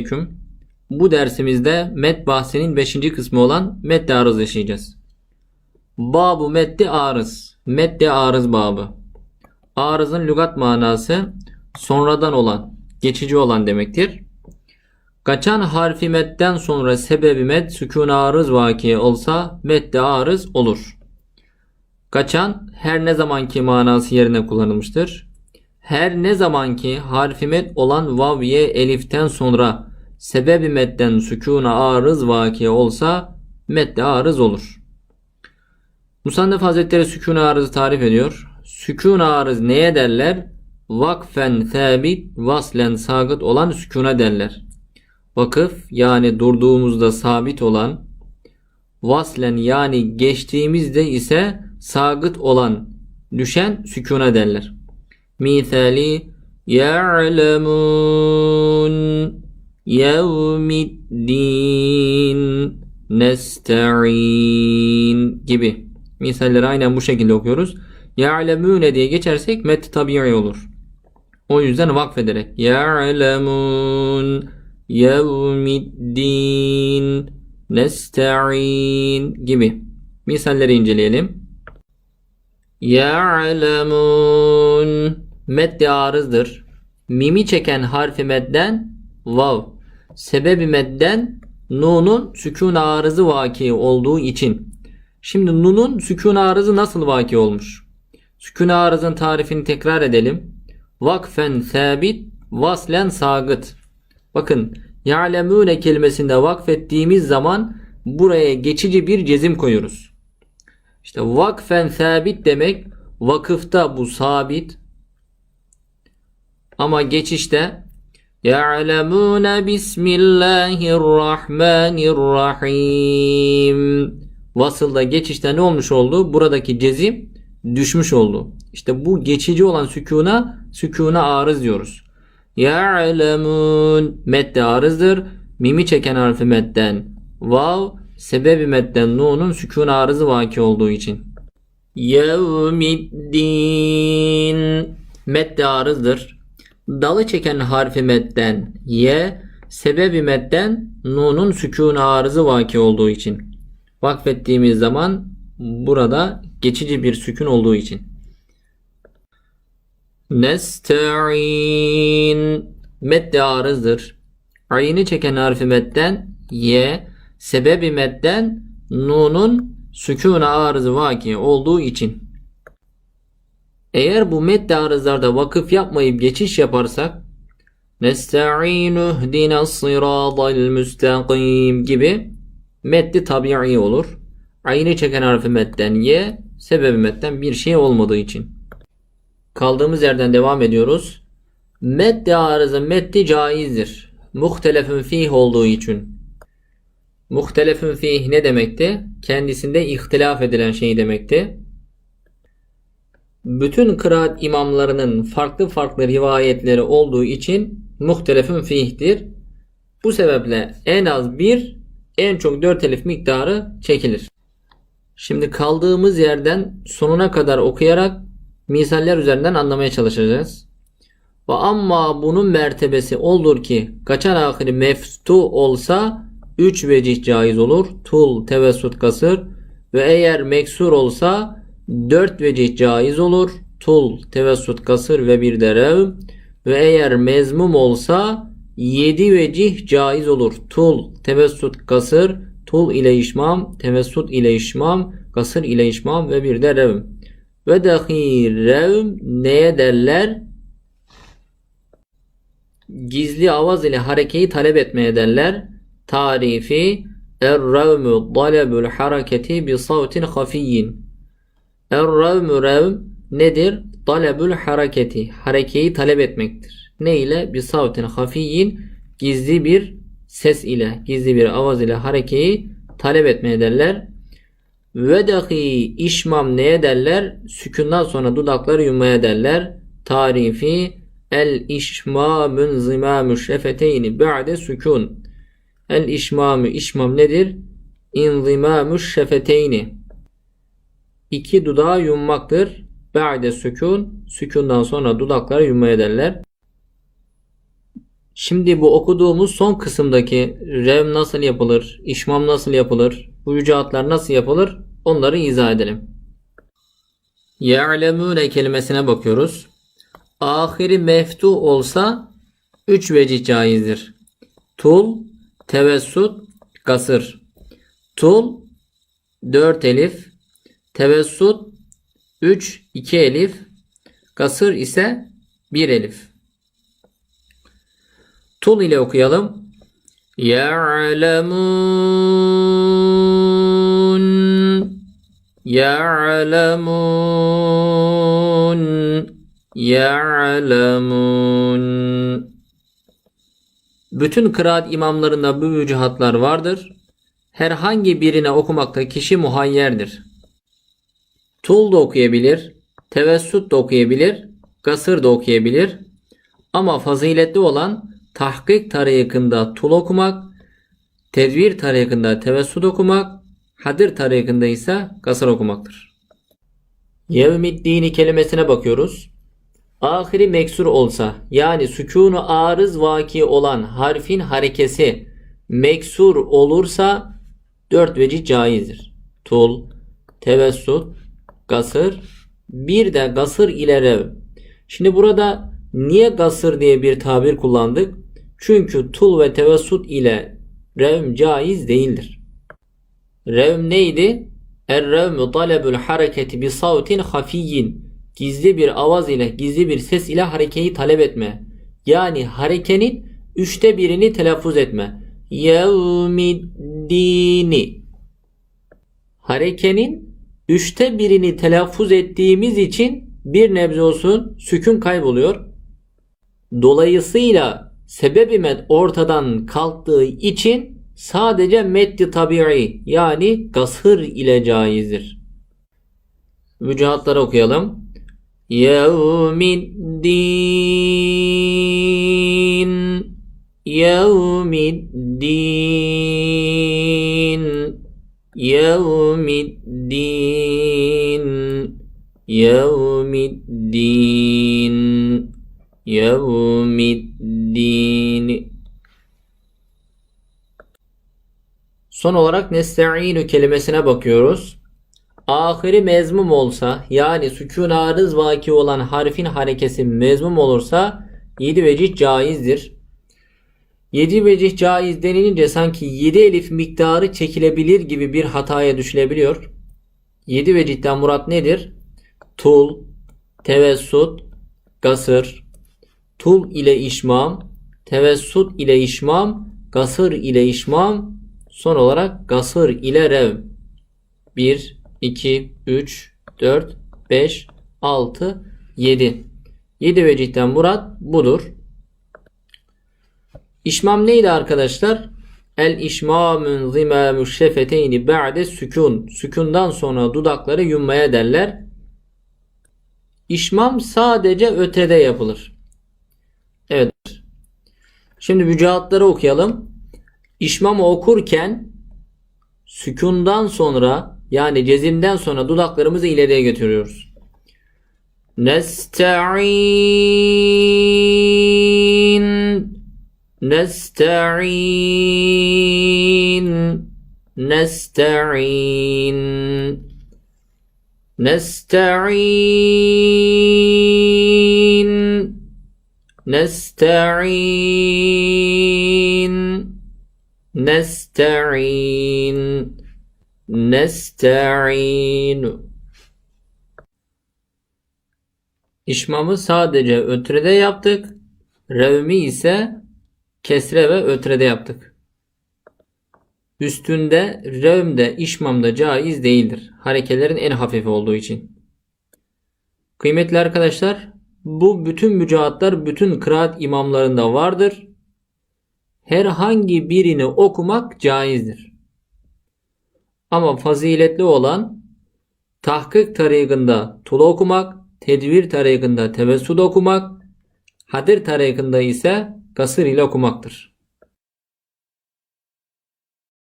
Aleyküm. Bu dersimizde met bahsinin 5. kısmı olan medde arız yaşayacağız. Babu meddi arız. Meddi arız babı. Arızın lügat manası sonradan olan, geçici olan demektir. Kaçan harfi medden sonra sebebi med sükun arız vaki olsa medde arız olur. Kaçan her ne zamanki manası yerine kullanılmıştır. Her ne zamanki harfi med olan vav ye eliften sonra sebebi medden sükuna arız vaki olsa medde arız olur. Musannef Hazretleri sükun arızı tarif ediyor. Sükun arız neye derler? Vakfen sabit vaslen sagıt olan sükuna derler. Vakıf yani durduğumuzda sabit olan vaslen yani geçtiğimizde ise sagıt olan düşen sükuna derler. Misali ya'lemun yevmiddin nesta'in gibi. Misalleri aynen bu şekilde okuyoruz. Ya'lemune diye geçersek met tabi'i olur. O yüzden vakfederek ya'lemun yevmiddin nesta'in gibi. Misalleri inceleyelim. Ya'lemun meddi arızdır. Mimi çeken harfi medden vav. Sebebi medden nunun sükun arızı vaki olduğu için. Şimdi nunun sükun arızı nasıl vaki olmuş? Sükun arızın tarifini tekrar edelim. Vakfen sabit, vaslen sagıt. Bakın ya'lemune kelimesinde vakfettiğimiz zaman buraya geçici bir cezim koyuyoruz. İşte vakfen sabit demek vakıfta bu sabit ama geçişte ya'lemune bismillahirrahmanirrahim vasılda geçişte ne olmuş oldu? Buradaki cezim düşmüş oldu. İşte bu geçici olan sükuna sükuna arız diyoruz. Ya'lemun medde arızdır. Mimi çeken harfi medden. Vav sebebi medden nunun sükun arızı vaki olduğu için. Yevmiddin medde arızdır. Dalı çeken harfi medden ye sebebi medden nunun sükun arızı vaki olduğu için. Vakfettiğimiz zaman burada geçici bir sükun olduğu için. Nesta'in medde arızdır. Ayını çeken harfi medden ye sebebi medden nunun sükun arızı vaki olduğu için. Eğer bu medde arızlarda vakıf yapmayıp geçiş yaparsak Nesta'inu hdina sıradal müstakim gibi meddi tabi'i olur. Ayını çeken harfi medden ye sebebi medden bir şey olmadığı için. Kaldığımız yerden devam ediyoruz. Meddi arızı meddi caizdir. Muhtelefün fih olduğu için. Muhtelefün fih ne demekti? Kendisinde ihtilaf edilen şey demekti. Bütün kıraat imamlarının farklı farklı rivayetleri olduğu için muhtelefün fihtir. Bu sebeple en az bir, en çok dört elif miktarı çekilir. Şimdi kaldığımız yerden sonuna kadar okuyarak misaller üzerinden anlamaya çalışacağız. Ve amma bunun mertebesi olur ki kaçan ahiri meftu olsa 3 vecih caiz olur. Tul, tevessut, kasır ve eğer meksur olsa 4 vecih caiz olur. Tul, tevessut, kasır ve bir de rev ve eğer mezmum olsa 7 vecih caiz olur. Tul, tevessut, kasır, tul ile işmam, tevessut ile işmam, kasır ile işmam ve bir de rev. Ve dahi rev neye derler? Gizli avaz ile harekeyi talep etmeye derler. Tarifi Er-revmü talebül hareketi bi savtin hafiyyin. Er-revmü rev nedir? Talebül hareketi. Harekeyi talep etmektir. Ne ile? Bir savtin hafiyyin gizli bir ses ile, gizli bir avaz ile harekeyi talep etmeye derler. Ve işmam neye derler? Sükundan sonra dudakları yummaya derler. Tarifi el işmamün zimamü şefeteyni ba'de sükun. El işmamü işmam nedir? İnzimamü şefeteyni. İki dudağı yummaktır. Ba'de sükun. Sükundan sonra dudakları yummaya derler. Şimdi bu okuduğumuz son kısımdaki rev nasıl yapılır, işmam nasıl yapılır, bu yücaatlar nasıl yapılır onları izah edelim. Ya'lemune kelimesine bakıyoruz. Ahiri meftuh olsa 3 vecih caizdir. Tul, tevessut, kasır. Tul 4 elif, tevessut 3 2 elif, kasır ise 1 elif. Tul ile okuyalım. Ya'lemun Ya'lemun Ya'lemun Bütün kıraat imamlarında bu vücuhatlar vardır. Herhangi birine okumakta kişi muhayyerdir. Tul da okuyabilir, tevessut da okuyabilir, gasır da okuyabilir. Ama faziletli olan tahkik tarikında tul okumak, tedvir tarikında tevessut okumak, hadir tarikında ise gasır okumaktır. Yevmiddini kelimesine bakıyoruz. Ahiri meksur olsa yani sükunu arız vaki olan harfin harekesi meksur olursa dört vecih caizdir. Tul, tevessut, gasır, bir de gasır ile rev. Şimdi burada niye gasır diye bir tabir kullandık? Çünkü tul ve tevessut ile revm caiz değildir. Revm neydi? Er-revmü talebül hareketi bi savtin hafiyyin. Gizli bir avaz ile, gizli bir ses ile harekeyi talep etme. Yani harekenin üçte birini telaffuz etme. Yevmiddini. Harekenin üçte birini telaffuz ettiğimiz için bir nebze olsun sükun kayboluyor. Dolayısıyla sebebi med ortadan kalktığı için sadece meddi tabi'i yani gasır ile caizdir. Mücahatları okuyalım. Yevmiddin Yevmiddin Yevmiddin Yevmiddin Yevmiddin Son olarak nesta'inu kelimesine bakıyoruz. Ahiri mezmum olsa yani sükun arız vaki olan harfin harekesi mezmum olursa 7 vecih caizdir. 7 vecih caiz denilince sanki 7 elif miktarı çekilebilir gibi bir hataya düşülebiliyor. 7 vecihten murat nedir? Tul, tevessut, gasır, tul ile işmam, tevessut ile işmam, gasır ile işmam, son olarak gasır ile rev. 1, 2, 3, 4, 5, 6, 7. 7 vecihten murat budur. İşmam neydi arkadaşlar? El işmamün zimâmü şefeteyni ba'de sükun. Sükundan sonra dudakları yummaya derler. İşmam sadece ötede yapılır. Evet. Şimdi mücahatları okuyalım. İşmamı okurken sükundan sonra yani cezimden sonra dudaklarımızı ileriye götürüyoruz. Nesta'in Nesta'in. Nesta'in. Nesta'in. Nesta'in. Nesta'in. Nesta'in. İşmamı sadece ötrede yaptık. Revmi ise kesre ve ötrede yaptık. Üstünde revmde işmamda caiz değildir. Harekelerin en hafifi olduğu için. Kıymetli arkadaşlar bu bütün mücahatlar bütün kıraat imamlarında vardır. Herhangi birini okumak caizdir. Ama faziletli olan tahkik tarikında tula okumak, tedvir tarikında tevessud okumak, hadir tarikında ise kasır ile okumaktır.